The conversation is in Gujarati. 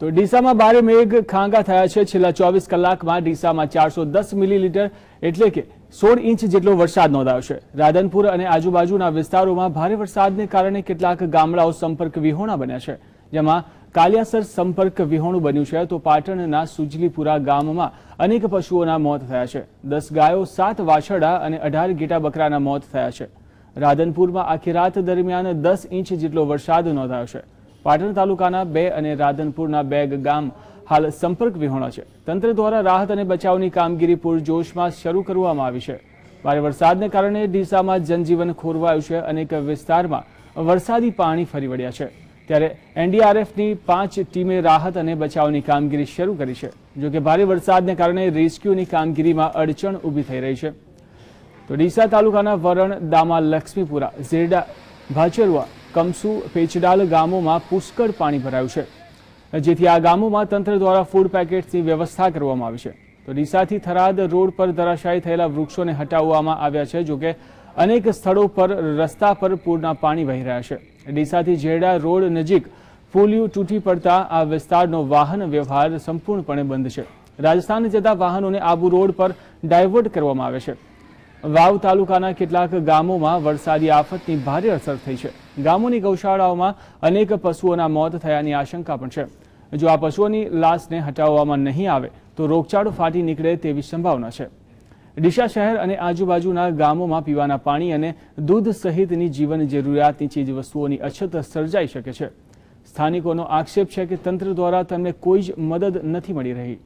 તો ડીસામાં ભારે મેઘ ખાંગા થયા છે. છેલ્લા ચોવીસ કલાકમાં ડીસામાં ચારસો દસ મિલીલીટર એટલે કે સોળ ઇંચ જેટલો વરસાદ નોંધાયો છે. રાધનપુર અને આજુબાજુના વિસ્તારોમાં ભારે વરસાદને કારણે કેટલાક ગામડાઓ સંપર્ક વિહોણા બન્યા છે. જેમાં કાલિયાસર સંપર્ક વિહોણું બન્યું છે. તો પાટણના સુજલીપુરા ગામમાં અનેક પશુઓના મોત થયા છે. દસ ગાયો, સાત વાછરડા અને અઢાર ઘેટા બકરાના મોત થયા છે. રાધનપુરમાં આખી રાત દરમિયાન દસ ઇંચ જેટલો વરસાદ નોંધાયો છે. પાટણ તાલુકાના બે અને રાધનપુરના બે ગામ હાલ સંપર્ક વિહોણા છે. તંત્ર દ્વારા રાહત અને બચાવની કામગીરી પૂરજોશમાં શરૂ કરવામાં આવી છે. ભારે વરસાદને કારણે ડીસામાં જનજીવન ખોરવાયું છે. અનેક વિસ્તારમાં વરસાદી પાણી ફરી વળ્યા છે. ત્યારે એનડીઆરએફની પાંચ ટીમે રાહત અને બચાવની કામગીરી શરૂ કરી છે. જોકે ભારે વરસાદને કારણે રેસ્ક્યુની કામગીરીમાં અડચણ ઊભી થઈ રહી છે. તો ડીસા તાલુકાના વરણ દામા લક્ષ્મીપુરા, ઝેરડા, ભાચરવા કમસુ પેચડાલ ગામોમાં પુષ્કળ પાણી ભરાયું છે. જેથી આ ગામોમાં તંત્ર દ્વારા ફૂડ પેકેટ્સની વ્યવસ્થા કરવામાં આવી છે. તો ડીસાથી થરાદ રોડ પર ધરાશાયી થયેલા વૃક્ષોને હટાવવામાં આવ્યા છે, જોકે અનેક સ્થળો પર રસ્તા પર પૂરના પાણી વહી રહ્યા છે. ડીસાથી જેડા રોડ નજીક પુલિયું તૂટી પડતા આ વિસ્તારનો વાહન વ્યવહાર સંપૂર્ણપણે બંધ છે. રાજસ્થાન જતા વાહનોને આબુ રોડ પર ડાયવર્ટ કરવામાં આવે છે. વાવ તાલુકાના કેટલાક ગામોમાં વરસાદી આફતની ભારે અસર થઈ છે. ગામોની ગૌશાળાઓમાં અનેક પશુઓના મોત થયાની આશંકા પણ છે. જો આ પશુઓની લાશને હટાવવામાં નહીં આવે, તો રોગચાળો ફાટી નીકળે તેવી સંભાવના છે. ડીસા શહેર અને આજુબાજુના ગામોમાં પીવાના પાણી અને દૂધ સહિતની જીવન જરૂરિયાતની ચીજ વસ્તુઓની અછત સર્જાઈ શકે છે. સ્થાનિકોનો આક્ષેપ છે કે તંત્ર દ્વારા તેમને કોઈ જ મદદ નથી મળી રહી.